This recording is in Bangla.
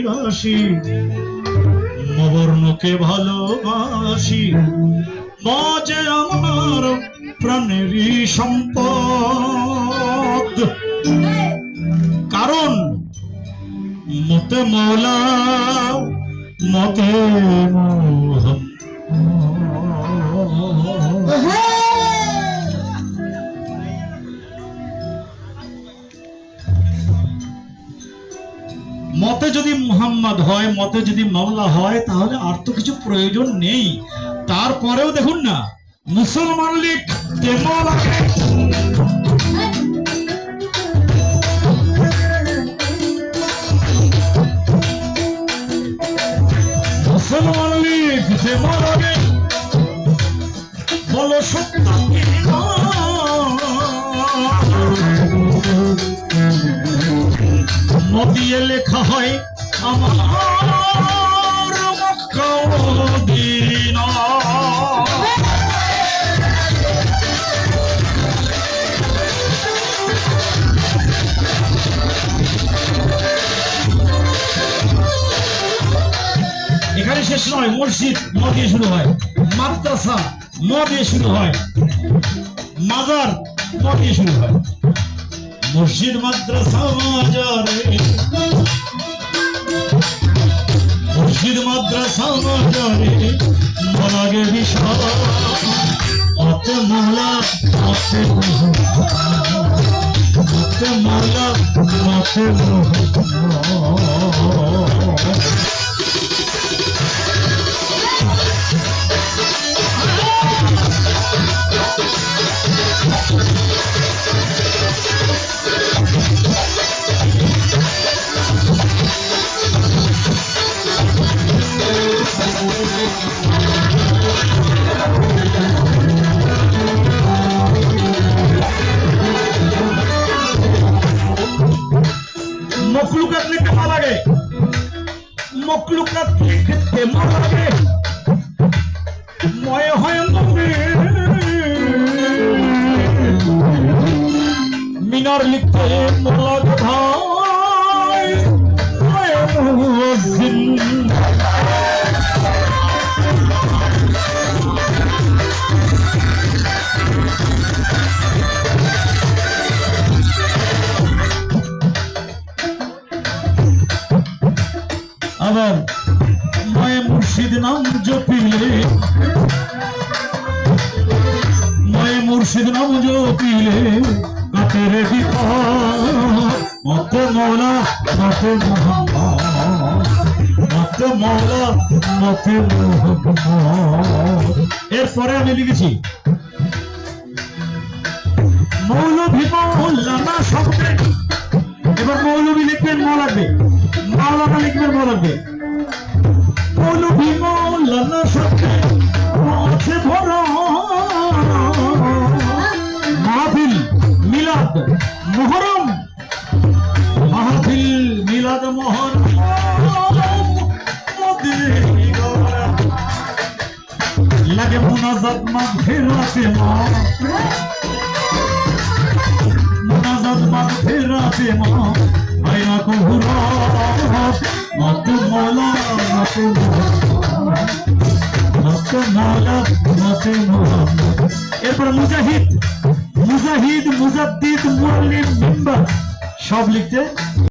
রাশি নবর্ণকে ভালোবাসি। বাজে আমার প্রাণেরই সম্পদ। কারণ মতে মৌলা মতে মোহন। মতে যদি মুহাম্মদ হয়, মতে যদি মাওলা হয়, তাহলে আর তো কিছু প্রয়োজন নেই। তারপরেও দেখুন না, মুসলমান লীগ তেমলাকে মুসলমান লীগ তেমলাকে বলো সত্য নদিয়ে লেখা হয় আমার মদিনা। এখানে শেষ নয়, মসজিদ ম দিয়ে শুরু হয়। মাদ্রাসা ম দিয়ে শুরু হয়। মাজার ম দিয়ে শুরু হয়। মসজিদ মাদ্রাসা মাজারে। মসজিদ মাদ্রাসা মাজারে মলাগে বিশাল। অত মালা অত অত মালা অত মকলুকাত লাগে মকলুকাত লিখতে ভালো লাগে ময় হয় মনে মিনার লিখতে মোলা কোথায় আবার মায়ে মুর্শিদ নাম জপিলে। মায়ে মুর্শিদ নাম জপিলে কাতের মত মৌলা, মত মত মৌলা, মত এরপরে আমি লিখেছি, মৌলভী মৌলানা শব্দে এবার মৌলভী লিখবেন ম লাগবে মাওলানা লিখবেন ম লাগবে মৌলভী মৌলানা শব্দে আছে ভরা। মাহফিল মিলাদ মোহরম। মাহফিল মিলাদ মোহরম। লাগে মোনাজাত মাগফিরাতে মা। মোনাজাত মাগফিরাতে মা। আইনা কুহুরা মত এরপর মুজাহিদ মুজাহিদ মুজাদ্দিদ মুআল্লিম মিম্বার সব লিখতে